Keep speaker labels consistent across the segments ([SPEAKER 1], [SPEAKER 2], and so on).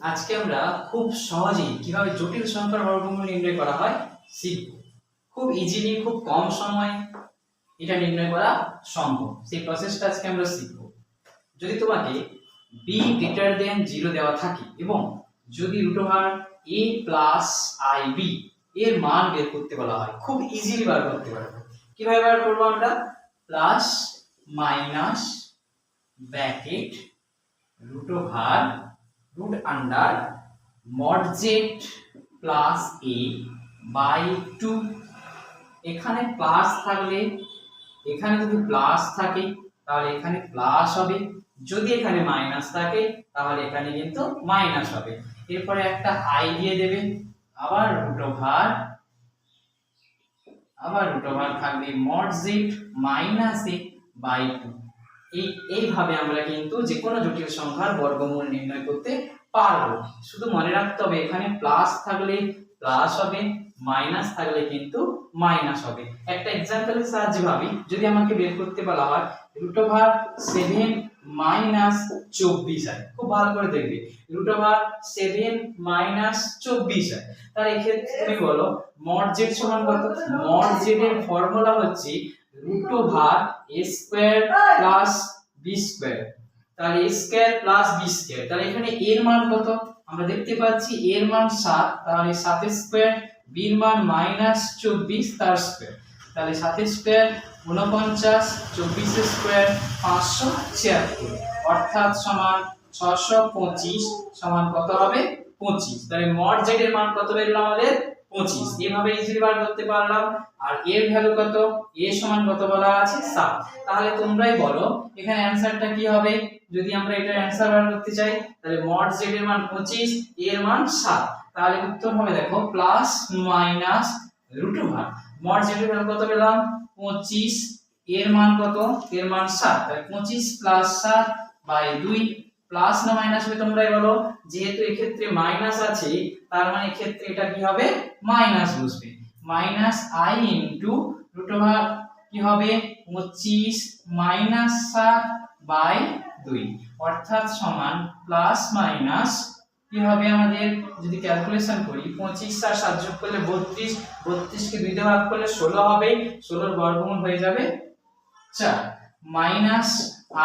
[SPEAKER 1] আজকে আমরা খুব সহজেই কীভাবে জটিল সংখ্যার বর্গমূল নির্ণয় করা হয় শিখব। খুব ইজিলি খুব কম সময়, এটা নির্ণয় করা সম্ভব। সেই প্রসেসটা আজকে আমরা শিখব। যদি তোমাকে বি গ্রেটার দেন জিরো দেওয়া থাকে এবং যদি root over a plus i b এর মান বের করতে বলা হয়, খুব ইজিলি বার করতে পারব। কীভাবে বার করব আমরা? Plus minus bracket root root under mod z plus a by two এখানে প্লাস থাকলে, এখানে যদি প্লাস থাকে, তাহলে এখানে প্লাস হবে। যদি এখানে মাইনাস থাকে, তাহলে এখানে কিন্তু মাইনাস হবে। এরপরে একটা আই দিয়ে দেবে। আবার রুট ওভার আবার রুট ওভার থাকবে mod z minus a by two এই, এইভাবে আমরা কিন্তু যে কোনো জটিল সংখ্যার বর্গমূল নির্ণয় করতে পারব। শুধু মনে রাখতে হবে, এখানে প্লাস থাকলে প্লাস হবে মাইনাস থাকলে কিন্তু মাইনাস হবে। একটা এক্সাম্পলের সাহায্যে ভাবি, যদি আমাকে বের করতে বলা হয় রুট ওভার সেভেন মাইনাস চব্বিশ হয় খুব ভালো করে দেখবে। রুট ওভার সেভেন মাইনাস চব্বিশ হয় তার এক্ষেত্রে তুমি বলো মড জেড সমান কত? মড জেড এর ফর্মুলা হচ্ছে root over a square plus b square তাহলে a square plus b square তাহলে এখানে এর মান কত? আমরা দেখতে পাচ্ছি এর মান সাত, তাহলে সাতের স্কোয়ার বির মান মাইনাস চব্বিশ, তার স্কোয়ার তাহলে সাতের স্কোয়ার উনপঞ্চাশ চব্বিশের স্কোয়ার পাঁচশো ছিয়াত্তর। অর্থাৎ সমান ছশো পঁচিশ, সমান কত হবে? পঁচিশ। তাহলে মড জেড এর মান কত বেরলো আমাদের? পঁচিশ। এভাবে ইজিলি বার করতে পারলাম। আর এর ভ্যালু কত? এ সমান কত বলা আছে? সাত। তাহলে তোমরাই বলো, এখানে অ্যান্সারটা কি হবে? যদি আমরা এটার অ্যান্সার বার করতে চাই, তাহলে মড জেড এর মান পঁচিশ, এর মান সাত। তাহলে উত্তর হবে দেখো plus minus root over mod z এর ভ্যালু কত পেলাম? পঁচিশ, এর মান কত? এর মান সাত। তাহলে পঁচিশ প্লাস সাত বাই দুই প্লাস না মাইনাস হবে তোমরাই বলো? যেহেতু এক্ষেত্রে মাইনাস আছে, তার মানে এক্ষেত্রে এটা কি হবে? মাইনাস বসবে। Minus i into root over কি হবে? পঁচিশ মাইনাস সাত বাই দুই। অর্থাৎ সমান প্লাস মাইনাস কি হবে আমাদের যদি ক্যালকুলেশন করি, পঁচিশ আর সাত যোগ করলে বত্রিশ, বত্রিশকে দুই দিয়ে ভাগ করলে ষোলো হবে, ষোলোর বর্গমূল হয়ে যাবে চার। মাইনাস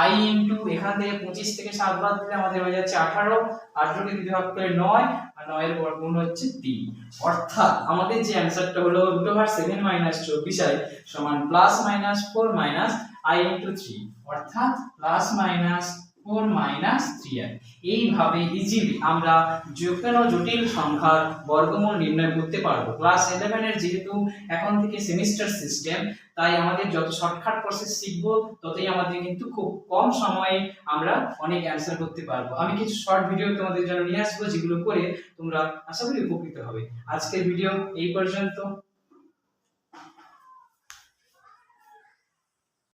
[SPEAKER 1] আই ইন্টু এখান থেকে পঁচিশ থেকে সাত বাদ দিলে আমাদের হয়ে যাচ্ছে আঠারো, আঠারোকে দুই ভাগ করলে নয়, আর নয়ের বর্গমূল হচ্ছে তিন। অর্থাৎ আমাদের যে অ্যান্সারটা হলো রুট ওভার সেভেন মাইনাস চব্বিশ আই সমান plus minus four minus i into three অর্থাৎ plus minus four minus three i এইভাবে ইজিলি আমরা যে কোনো জটিল সংখ্যার বর্গমূল নির্ণয় করতে পারব। ক্লাস ইলেভেনের যেহেতু এখন থেকে সেমিস্টার সিস্টেম তাই আমাদের যত শর্টকাট প্রসেস শিখব, ততই আমাদের কিন্তু খুব কম সময়ে আমরা অনেক অ্যান্সার করতে পারব। আমি কিছু শর্ট ভিডিও তোমাদের জন্য নিয়ে আসব, যেগুলো করে তোমরা আশা করি উপকৃত হবে। আজকের ভিডিও এই পর্যন্ত।